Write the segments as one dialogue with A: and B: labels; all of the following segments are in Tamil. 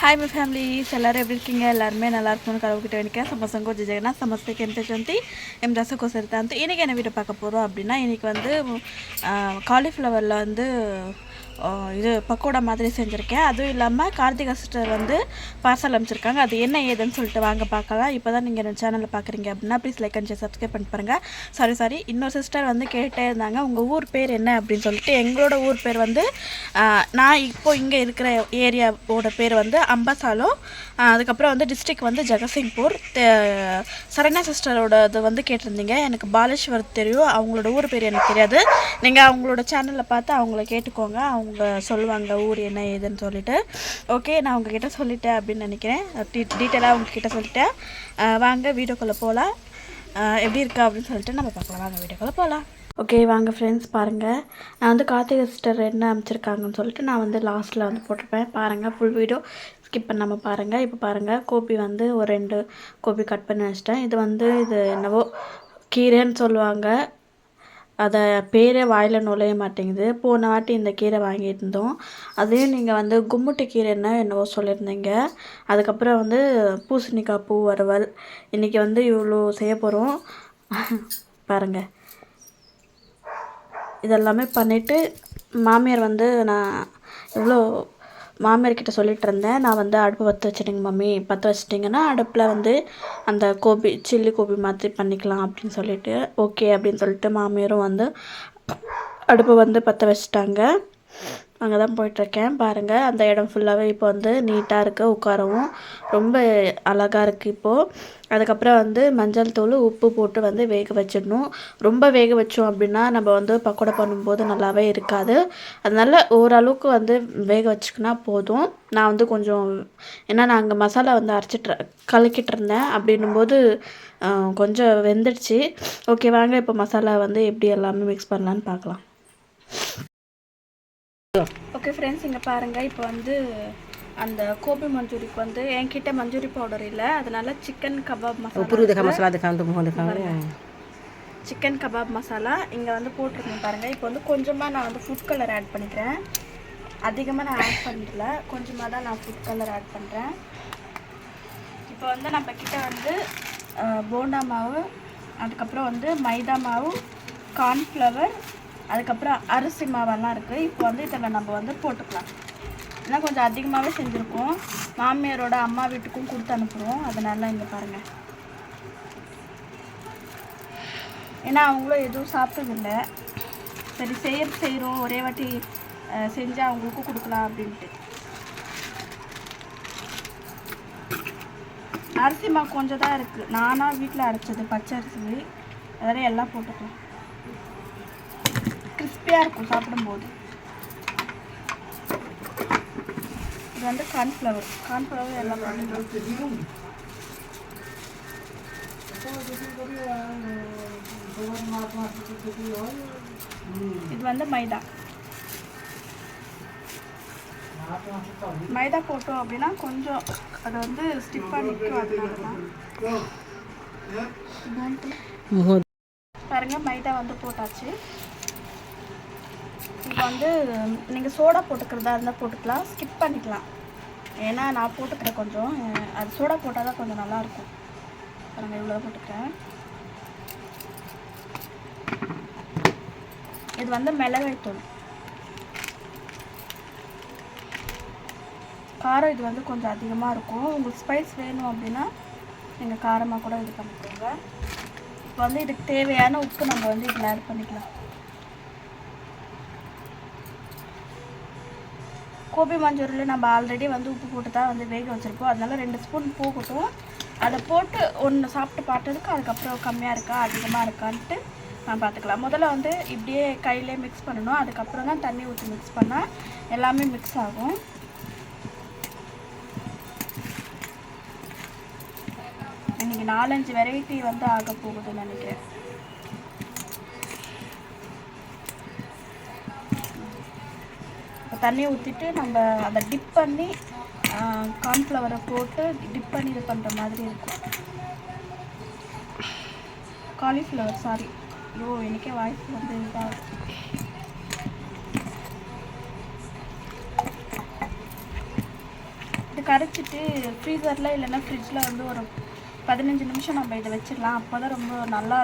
A: ಹಾಯ್ ಮೈ ಫ್ಯಾಮಿಲೀಸ್ ಎಲ್ಲರೂ எப்படி இருக்கீங்க எல்லாருமே நல்லா இருக்கணும்னு கடவுள்கிட்ட வேணிக்க சமசங்கோ ஜெஜகனா சமஸ்தேக்கு எந்த ஜந்தி எம் ரசகோ சரித்தாந்து இன்றைக்கி என்ன வீடியோ பார்க்க போகிறோம் அப்படின்னா இன்றைக்கி வந்து காலிஃப்ளவரில் வந்து ஆ, இது பக்கோடா மாதிரி செஞ்சுருக்கேன். அதுவும் இல்லாமல் கார்த்திகா சிஸ்டர் வந்து பார்சல் அனுப்பிச்சிருக்காங்க. அது என்ன ஏதுன்னு சொல்லிட்டு வாங்க பார்க்கலாம். இப்போ தான் நீங்கள் என் சேனலில் பார்க்குறீங்க அப்படின்னா ப்ளீஸ் லைக் அண்ட் சப்ஸ்கிரைப் பண்ணி பாருங்கள் சாரி சாரி இன்னொரு சிஸ்டர் வந்து கேட்டே இருந்தாங்க உங்கள் ஊர் பேர் என்ன? அப்படின்னு சொல்லிட்டு எங்களோட ஊர் பேர் வந்து நான் இப்போ இங்கே இருக்கிற ஏரியாவோட பேர் வந்து அம்பசாலம் அதுக்கப்புறம் வந்து டிஸ்ட்ரிக்ட் வந்து ஜெகசிங்பூர். தே- சரண்யா சிஸ்டரோட இது வந்து கேட்டிருந்தீங்க. எனக்கு பாலேஸ்வர் தெரியும். அவங்களோட ஊர் பேர் எனக்கு தெரியாது. நீங்கள் அவங்களோட சேனலில் பார்த்து அவங்கள கேட்டுக்கோங்க. அவங்க சொல்லுவாங்க ஊர் என்ன ஏதுன்னு சொல்லிட்டு. ஓகே நான் உங்ககிட்ட சொல்லிட்டேன் அப்படின்னு நினைக்கிறேன். டீட்டெயிலாக உங்ககிட்ட சொல்லிட்டேன். வாங்க வீடியோக்குள்ளே போகலாம் எப்படி இருக்கா? அப்படின்னு சொல்லிட்டு நம்ம பார்க்கலாம். வாங்க வீடியோக்குள்ளே போகலாம் ஓகே வாங்க ஃப்ரெண்ட்ஸ் பாருங்கள் நான் வந்து கார்த்திகை சிஸ்டர் என்ன அமைச்சிருக்காங்கன்னு சொல்லிட்டு நான் வந்து லாஸ்ட்டில் வந்து போட்டிருப்பேன். பாருங்கள் ஃபுல் வீடியோ ஸ்கிப் பண்ணாமல் பாருங்கள் இப்போ பாருங்கள் கோபி வந்து ஒரு ரெண்டு கோபி கட் பண்ணி வச்சிட்டேன். இது வந்து இது என்னவோ கீரைன்னு சொல்லுவாங்க. அதை பேரே வாயில் நுழைய மாட்டேங்குது. போன வாட்டி இந்த கீரை வாங்கிட்டு இருந்தோம். அதையும் நீங்கள் வந்து கும்முட்டு கீரைன்னு என்னவோ சொல்லியிருந்தீங்க அதுக்கப்புறம் வந்து பூசணிக்காய் பூ வறுவல். இன்றைக்கி வந்து இவ்வளோ செய்ய போகிறோம் பாருங்கள் இதெல்லாமே பண்ணிவிட்டு மாமியார் வந்து நான் இவ்வளோ மாமியார் கிட்ட சொல்லிட்டு இருந்தேன். நான் வந்து அடுப்பு பற்ற வச்சிட்டிங்க மம்மி. பற்ற வச்சிட்டிங்கன்னா அடுப்பில் வந்து அந்த கோபி சில்லி கோபி மாதிரி பண்ணிக்கலாம் அப்படின்னு சொல்லிட்டு ஓகே அப்படின்னு சொல்லிட்டு மாமியாரும் வந்து அடுப்பு வந்து பற்ற வச்சிட்டாங்க. அங்கே தான் போயிட்டுருக்கேன். பாருங்கள் அந்த இடம் ஃபுல்லாகவே இப்போ வந்து நீட்டாக இருக்குது உட்காரவும். ரொம்ப அழகாக இருக்குது இப்போது அதுக்கப்புறம் வந்து மஞ்சள் தூள் உப்பு போட்டு வந்து வேக வச்சிடணும். ரொம்ப வேக வச்சோம் அப்படின்னா நம்ம வந்து பக்கோடா பண்ணும்போது நல்லாவே இருக்காது. அதனால ஓரளவுக்கு வந்து வேக வச்சுக்கினா போதும். நான் வந்து கொஞ்சம் ஏன்னா நான் அங்கே மசாலா வந்து அரைச்சிட்டு கலக்கிட்டு இருந்தேன் அப்படின்னும்போது கொஞ்சம் வெந்துடுச்சு. ஓகே வாங்க இப்போ மசாலா வந்து எப்படி எல்லாமே மிக்ஸ் பண்ணலான்னு பார்க்கலாம். ஓகே ஃப்ரெண்ட்ஸ் இங்கே பாருங்கள் இப்போ வந்து அந்த கோபி மஞ்சூரிக்கு வந்து என்கிட்ட மஞ்சூரி பவுடர் இல்லை. அதனால
B: chicken kebab masala mohon dekha.
A: Chicken kebab masala இங்கே வந்து போட்டிருக்கேன் பாருங்கள் இப்போ வந்து கொஞ்சமாக நான் வந்து ஃபுட் கலர் ஆட் பண்ணிக்கிறேன். அதிகமாக நான் ஆட் பண்ணல. கொஞ்சமாக தான் நான் ஃபுட் கலர் ஆட் பண்ணுறேன் இப்போ வந்து நம்ம கிட்ட வந்து போண்டா மாவு அதுக்கப்புறம் வந்து மைதா மாவு கார்ன்ஃப்ளவர் அதுக்கப்புறம் அரிசி மாவெல்லாம் இருக்குது இப்போ வந்து இதில் நம்ம வந்து போட்டுக்கலாம். ஏன்னா கொஞ்சம் அதிகமாகவே செஞ்சுருக்கோம். மாமியாரோட அம்மா வீட்டுக்கும் கொடுத்து அனுப்புகிறோம் அதனால இங்கே பாருங்கள் ஏன்னா அவங்களும் எதுவும் சாப்பிட்டதில்லை. சரி செய்ய செய்கிறோம் ஒரே வாட்டி செஞ்சு அவங்களுக்கும் கொடுக்கலாம் அப்படின்ட்டு. அரிசி மாவு கொஞ்சம் தான் இருக்குது நானாக வீட்டில் அரைச்சது பச்சை அரிசி அதெல்லாம் எல்லாம் போட்டுக்கலாம். கிறிஸ்பியாக இருக்கும் சாப்பிடும்போது. இது வந்து கார்ன்ஃப்ளவர் கார்ன்ஃப்ளவர் எல்லாம் இது வந்து மைதா. மைதா போட்டோம் அப்படின்னா கொஞ்சம் அது வந்து ஸ்டிஃபாக நிற்கும். பாருங்க மைதா வந்து போட்டாச்சு. இப்போ வந்து நீங்கள் சோடா போட்டுக்கிறதா இருந்தால் போட்டுக்கலாம் ஸ்கிப் பண்ணிக்கலாம். ஏன்னா நான் போட்டுக்கிறேன் கொஞ்சம். அது சோடா போட்டால் தான் கொஞ்சம் நல்லாயிருக்கும். நாங்கள் இவ்வளோ போட்டுக்கிறேன். இது வந்து மிளகாய் தூள் காரம் இது வந்து கொஞ்சம் அதிகமாக இருக்கும். உங்களுக்கு ஸ்பைஸ் வேணும் அப்படின்னா நீங்கள் காரமாக கூட இது பண்ணிக்கோங்க. இப்போ வந்து இதுக்கு தேவையான உப்பு நம்ம வந்து இதில் ஆட் பண்ணிக்கலாம். கோபி மஞ்சூரியில் நம்ம ஆல்ரெடி வந்து உப்பு போட்டு தான் வந்து வேக வச்சுருப்போம் அதனால் ரெண்டு ஸ்பூன் போகட்டும் அதை போட்டு ஒன்று சாப்பிட்டு பார்த்ததுக்கு அதுக்கப்புறம் கம்மியாக இருக்கா அதிகமாக இருக்கான்ட்டு நான் பார்த்துக்கலாம். முதல்ல வந்து இப்படியே கையிலே மிக்ஸ் பண்ணணும். அதுக்கப்புறம் தான் தண்ணி ஊற்றி மிக்ஸ் பண்ணால் எல்லாமே மிக்ஸ் ஆகும். இன்றைக்கி நாலஞ்சு வெரைட்டி வந்து ஆக போகுதுன்னு நினைக்கிறேன். தண்ணி ஊற்றிட்டு நம்ம அதை டிப் பண்ணி கார்ன்ஃப்ளவரை போட்டு டிப் பண்ணி இது பண்ணுற மாதிரி இருக்கும். காலிஃப்ளவர் சாரி ஐயோ எனக்கே வாய்ஸ் வந்து இதாக இது கரைச்சிட்டு ஃப்ரீசரில் இல்லைன்னா ஃப்ரிட்ஜில் வந்து ஒரு பதினஞ்சு நிமிஷம் நம்ம இதை வச்சிடலாம். அப்போ தான் ரொம்ப நல்லா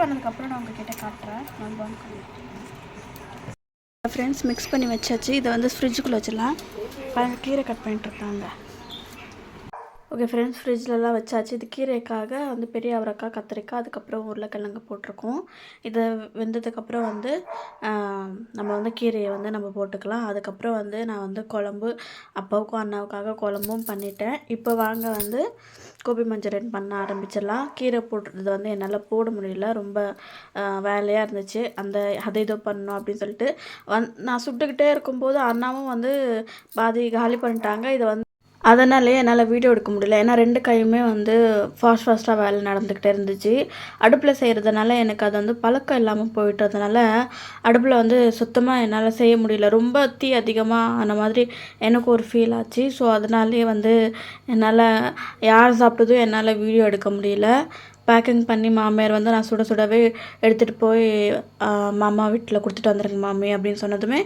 A: பண்ணதுக்கப்புறம் நான் உங்ககிட்ட காட்டுறேன். நான் ஃப்ரெண்ட்ஸ் மிக்ஸ் பண்ணி வச்சாச்சு. இதை வந்து ஃப்ரிட்ஜுக்குள்ளே வச்சிடலாம். கீரை கட் பண்ணிட்டுருக்காங்க ஓகே ஃப்ரெண்ட்ஸ் ஃப்ரிட்ஜ்லலாம் வச்சாச்சு. இது கீரைக்காக வந்து பெரிய அவரைக்காய் கத்திரிக்காய் அதுக்கப்புறம் உருளைக்கிழங்கு போட்டிருக்கோம். இதை வெந்ததுக்கப்புறம் வந்து நம்ம வந்து கீரையை வந்து நம்ம போட்டுக்கலாம். அதுக்கப்புறம் வந்து நான் வந்து குழம்பு அப்பாவுக்கும் அண்ணாவுக்காக குழம்பும் பண்ணிட்டேன். இப்போ வாங்க வந்து கோபி மஞ்சூரியன் பண்ண ஆரம்பிச்சிடலாம். கீரை போட்டுறது வந்து என்னால் போட முடியல. ரொம்ப வேலையாக இருந்துச்சு. அந்த அதை இதோ பண்ணணும் அப்படின்னு சொல்லிட்டு வந் நான் சுட்டுக்கிட்டே இருக்கும்போது அண்ணாவும் வந்து பாதி காலி பண்ணிட்டாங்க. இதை வந்து அதனாலே என்னால் வீடியோ எடுக்க முடியல. ஏன்னா ரெண்டு கையுமே வந்து ஃபாஸ்ட் ஃபாஸ்ட்டாக வேலை நடந்துக்கிட்டே இருந்துச்சு. அடுப்பில் செய்கிறதுனால எனக்கு அது வந்து பழக்கம் இல்லாமல் போயிட்டதுனால அடுப்பில் வந்து சுத்தமாக என்னால் செய்ய முடியல. ரொம்ப தீ அதிகமாக அந்த மாதிரி எனக்கு ஒரு ஃபீல் ஆச்சு. ஸோ அதனாலே வந்து என்னால் யார் சாப்பிட்டதும் என்னால் வீடியோ எடுக்க முடியல. பேக்கிங் பண்ணி மாமியார் வந்து நான் சுட சுடவே எடுத்துகிட்டு போய் மாமா வீட்டில் கொடுத்துட்டு வந்துருங்க மாமி அப்படின்னு சொன்னதுமே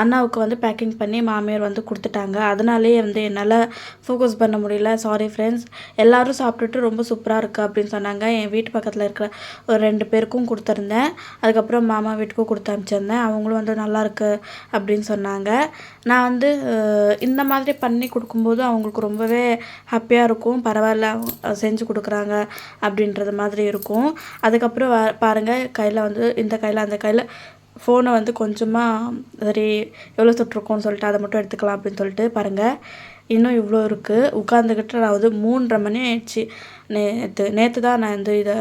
A: அண்ணாவுக்கு வந்து பேக்கிங் பண்ணி மாமியார் வந்து கொடுத்துட்டாங்க. அதனாலேயே வந்து என்னால் ஃபோக்கஸ் பண்ண முடியல. சாரி ஃப்ரெண்ட்ஸ் எல்லோரும் சாப்பிட்டுட்டு ரொம்ப சூப்பராக இருக்குது அப்படின்னு சொன்னாங்க. என் வீட்டு பக்கத்தில் இருக்கிற ஒரு ரெண்டு பேருக்கும் கொடுத்துருந்தேன். அதுக்கப்புறம் மாமா வீட்டுக்கும் கொடுத்து அனுப்பிச்சிருந்தேன். அவங்களும் வந்து நல்லாயிருக்கு அப்படின்னு சொன்னாங்க. நான் வந்து இந்த மாதிரி பண்ணி கொடுக்கும்போது அவங்களுக்கு ரொம்பவே ஹாப்பியாக இருக்கும். பரவாயில்ல செஞ்சு கொடுக்குறாங்க அப்படின்றது மாதிரி இருக்கும். அதுக்கப்புறம் பாருங்கள் கையில் வந்து இந்த கையில் அந்த கையில் ஃபோனை வந்து கொஞ்சமாக சரி எவ்வளோ தொட்டிருக்கோம்னு சொல்லிட்டு அதை மட்டும் எடுத்துக்கலாம் அப்படின்னு சொல்லிட்டு பாருங்கள் இன்னும் இவ்வளோ இருக்குது உட்காந்துக்கிட்டு நான் வந்து மூன்றரை மணி ஆயிடுச்சு. நேற்று நேற்று தான் நான் வந்து இதை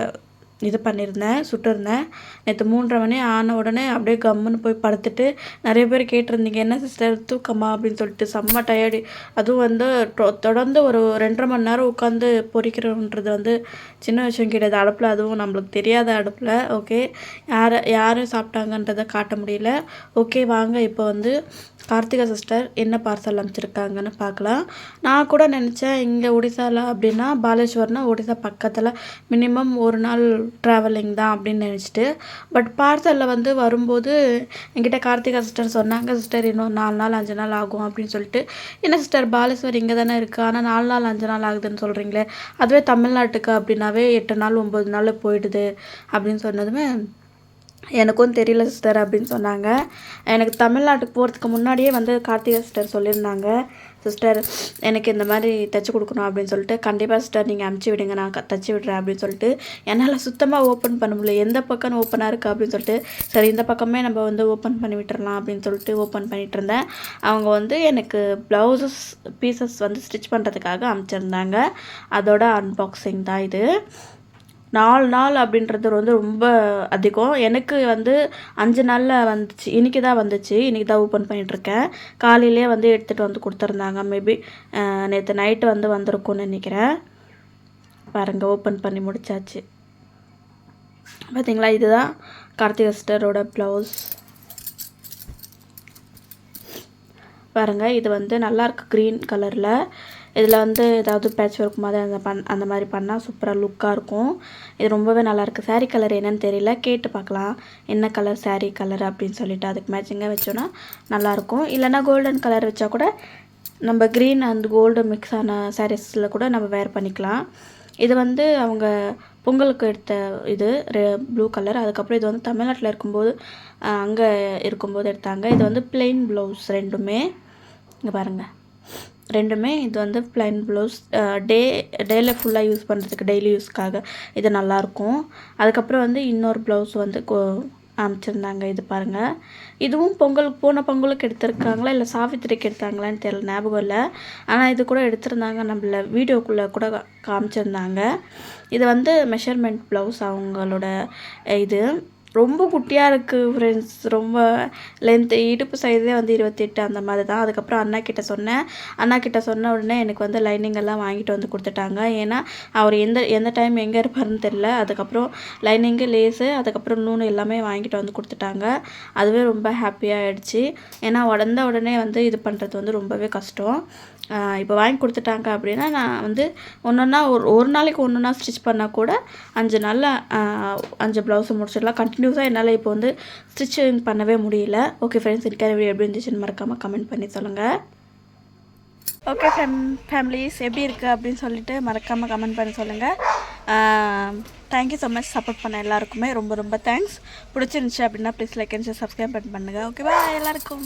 A: இது பண்ணியிருந்தேன் சுட்டிருந்தேன். நேற்று மூன்றரை மணி ஆன உடனே அப்படியே கம்முன்னு போய் படுத்துட்டு நிறைய பேர் கேட்டிருந்தீங்க என்ன சிஸ்டர் தூக்கமா? அப்படின்னு சொல்லிட்டு செம்ம டயர்டு அதுவும் வந்து தொ- தொடர்ந்து ஒரு ரெண்டரை மணி நேரம் உட்காந்து பொறிக்கிறோன்றது வந்து சின்ன விஷயம் கிடையாது. அடுப்பில் அதுவும் நம்மளுக்கு தெரியாத அடுப்பில் ஓகே யார் யார் சாப்பிட்டாங்கன்றதை காட்ட முடியல. ஓகே வாங்க. இப்போ வந்து கார்த்திகா சிஸ்டர் என்ன பார்சல் அனுப்பிச்சிருக்காங்கன்னு பார்க்கலாம். நான் கூட நினச்சேன் இங்கே ஒடிசாவில் அப்படின்னா பாலேஸ்வர்னால் ஒடிசா பக்கத்தில் மினிமம் ஒரு நாள் ட்ராவலிங் தான் அப்படின்னு நினச்சிட்டு பட் பார்சலில் வந்து வரும்போது என்கிட்ட கார்த்திகா சிஸ்டர் சொன்னாங்க சிஸ்டர் இன்னும் நாலு நாள் அஞ்சு நாள் ஆகும் அப்படின்னு சொல்லிட்டு என்ன சிஸ்டர் பாலேஸ்வர் இங்கே தானே இருக்குது ஆனால் நாலு நாள் அஞ்சு நாள் ஆகுதுன்னு சொல்கிறீங்களே அதுவே தமிழ்நாட்டுக்கு அப்படின்னாவே எட்டு நாள் ஒம்பது நாள் போயிடுது அப்படின்னு சொன்னதுமே எனக்கும் தெரியல சிஸ்டர் அப்படின்னு சொன்னாங்க. எனக்கு தமிழ்நாட்டுக்கு போகிறதுக்கு முன்னாடியே வந்து கார்த்திகா சிஸ்டர் சொல்லியிருந்தாங்க. சிஸ்டர் எனக்கு இந்த மாதிரி தைச்சி கொடுக்கணும் அப்படின்னு சொல்லிட்டு கண்டிப்பாக சிஸ்டர் நீங்கள் அமுச்சு விடுங்க நான் தைச்சி தச்சு விடுறேன் அப்படின்னு சொல்லிட்டு என்னால் சுத்தமாக ஓப்பன் பண்ண முடியல. எந்த பக்கம் ஓப்பனாக இருக்குது அப்படின்னு சொல்லிட்டு சரி இந்த பக்கமே நம்ம வந்து ஓப்பன் பண்ணி விட்டுறலாம் அப்படின்னு சொல்லிட்டு ஓப்பன் பண்ணிட்டு இருந்தேன். அவங்க வந்து எனக்கு ப்ளவுசஸ் பீசஸ் வந்து ஸ்டிச் பண்ணுறதுக்காக அனுப்பிச்சிருந்தாங்க அதோட அன்பாக்சிங் தான் இது. நாலு நாள் அப்படின்றது வந்து ரொம்ப அதிகம். எனக்கு வந்து அஞ்சு நாளில் வந்துச்சு. இன்றைக்கி தான் வந்துச்சு. இன்றைக்கி தான் ஓப்பன் பண்ணிகிட்ருக்கேன் காலையிலே வந்து எடுத்துகிட்டு வந்து கொடுத்துருந்தாங்க. மேபி நேற்று நைட்டு வந்து வந்திருக்கும்னு நினைக்கிறேன். பாருங்கள் ஓப்பன் பண்ணி முடிச்சாச்சு. பார்த்தீங்களா இதுதான் கார்த்திகா சிஸ்டரோட ப்ளவுஸ் பாருங்கள் இது வந்து நல்லாயிருக்கு க்ரீன் கலரில் இதில் வந்து ஏதாவது பேட்ச் ஒர்க் மாதிரி அந்த பண் அந்த மாதிரி பண்ணால் சூப்பராக லுக்காக இருக்கும். இது ரொம்பவே நல்லாயிருக்கு சாரீ கலர் என்னன்னு தெரியல. கேட்டு பார்க்கலாம். என்ன கலர் சாரீ கலர் அப்படின்னு சொல்லிட்டு அதுக்கு மேட்சிங்காக வச்சோன்னா நல்லாயிருக்கும் இல்லைன்னா கோல்டன் கலர் வச்சா கூட நம்ம க்ரீன் அண்ட் கோல்டு மிக்ஸ் ஆன சாரீஸில் கூட நம்ம வேர் பண்ணிக்கலாம். இது வந்து அவங்க பொங்கலுக்கு எடுத்த இது ப்ளூ கலர் அதுக்கப்புறம் இது வந்து தமிழ்நாட்டில் இருக்கும்போது அங்கே இருக்கும்போது எடுத்தாங்க. இது வந்து பிளெயின் ப்ளவுஸ் ரெண்டுமே. இங்கே பாருங்கள் ரெண்டுமே இது வந்து ப்ளைன் ப்ளவுஸ் டே டேயில் ஃபுல்லாக யூஸ் பண்ணுறதுக்கு டெய்லி யூஸ்க்காக இது நல்லாயிருக்கும் அதுக்கப்புறம் வந்து இன்னொரு ப்ளவுஸ் வந்து அமைச்சிருந்தாங்க. இது பாருங்கள் இதுவும் பொங்கலுக்கு போன பொங்கலுக்கு எடுத்திருக்காங்களா இல்லை சாவித்திரிக்கு எடுத்தாங்களான்னு தெரியல ஞாபகம் இல்லை. ஆனால் இது கூட எடுத்திருந்தாங்க நம்மள வீடியோக்குள்ளே கூட காமிச்சிருந்தாங்க. இது வந்து மெஷர்மெண்ட் ப்ளவுஸ் அவங்களோட இது. ரொம்ப குட்டியாக இருக்குது ஃப்ரெண்ட்ஸ் ரொம்ப லென்த்து இடுப்பு சைஸே வந்து இருபத்தெட்டு அந்த மாதிரி தான் அதுக்கப்புறம் அண்ணா கிட்ட சொன்னேன். அண்ணா கிட்ட சொன்ன உடனே எனக்கு வந்து லைனிங் எல்லாம் வாங்கிட்டு வந்து கொடுத்துட்டாங்க. ஏன்னா அவர் எந்த எந்த டைம் எங்கே இருப்பாருன்னு தெரில அதுக்கப்புறம் லைனிங்கு லேஸு அதுக்கப்புறம் நூனு எல்லாமே வாங்கிட்டு வந்து கொடுத்துட்டாங்க. அதுவே ரொம்ப ஹாப்பியாக ஆகிடுச்சி ஏன்னா உடந்த உடனே வந்து இது பண்ணுறது வந்து ரொம்பவே கஷ்டம். இப்போ வாங்கி கொடுத்துட்டாங்க அப்படின்னா நான் வந்து ஒன்றா ஒரு ஒரு நாளைக்கு ஒன்றுனா ஸ்டிச் பண்ணால் கூட அஞ்சு நாளில் அஞ்சு ப்ளவுஸை முடிச்சிடலாம். கண்டினியூஸாக என்னால் இப்போ வந்து ஸ்டிச்சிங் பண்ணவே முடியல. ஓகே ஃப்ரெண்ட்ஸ் எனக்கு வீடியோ எப்படி இருந்துச்சுன்னு மறக்காமல் கமெண்ட் பண்ணி சொல்லுங்கள் ஓகே ஃபேம் ஃபேமிலிஸ் எப்படி இருக்குது அப்படின்னு சொல்லிட்டு மறக்காமல் கமெண்ட் பண்ணி சொல்லுங்கள் தேங்க்யூ ஸோ மச் சப்போர்ட் பண்ண எல்லாருக்குமே ரொம்ப ரொம்ப தேங்க்ஸ் பிடிச்சிருந்துச்சி அப்படின்னா ப்ளீஸ் லைக் அண்ட் சப்ஸ்கிரைப் பண்ணுங்கள் ஓகேவா எல்லாருக்கும்.